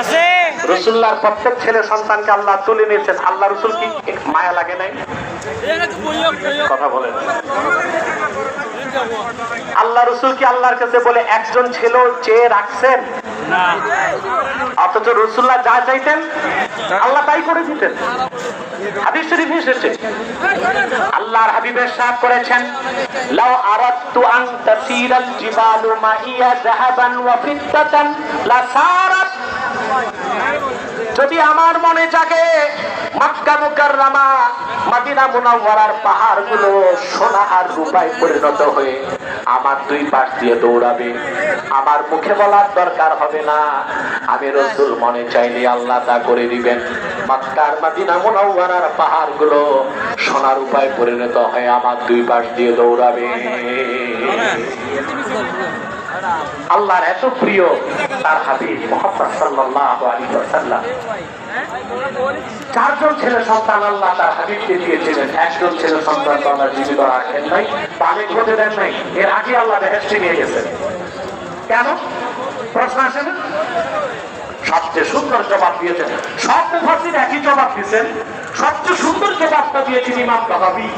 আছে? রসুল্লাহর প্রত্যেক ছেলে সন্তানকে আল্লাহ তুলে নিয়েছেন। আল্লাহ রসুল কি মায়া লাগে নাই? কথা বলেন। আল্লাহ রসুল কি আল্লাহর কাছে বলে একজন ছেলে চেয়ে রাখছেন? অথচ রসুল্লাহ যা চাইতেন আল্লাহ তাই করে দিতেন। হাদিস শরীফ এসেছে। আল্লাহর হাবিবের সাথ করেছেন লাউ আরাদতু আন তাসিরাল জিবালু মাইয়া যাহাবান ওয়া ফিদ্দাতান লাসারাত যদি আমার মনে জাগে, মক্কা মুকাররামা মদিনা মুনাওয়ারার পাহাড়গুলো সোনা আর রূপায় পরিণত হয়ে আমার দুই পাশ দিয়ে দৌড়াবে। আমার মুখে বলার দরকার হবে না। আমি রসুল মনে চাইলে আল্লাহ তা করে দিবেন। মক্কার মদিনা মুনাওয়ারার পাহাড়গুলো সোনার উপায় পরিণত হয়ে আমার দুই পাশ দিয়ে দৌড়াবে। আল্লাহর এত প্রিয় তার হাবিব মোহাম্মদ সাল্লাল্লাহু আলাইহি ওয়াসাল্লাম। চারজন ছেলে সন্তান আল্লাহ তার হাবিবকে দিয়েছিলেন। একজন ছেলে সন্তান তো আল্লাহ জীবিত রাখেন নাই পানি ঘটে দেন নাই। এর আগে আল্লাহ বেহেস্টে নিয়ে গেছেন। কেন? প্রশ্ন আসে সবচেয়ে সুন্দর জবাব দিয়েছেন। সব মুফাসির একই জবাব দিয়েছেন। সবচেয়ে সুন্দর জবাবটা দিয়েছেন ইমাম কাবাবি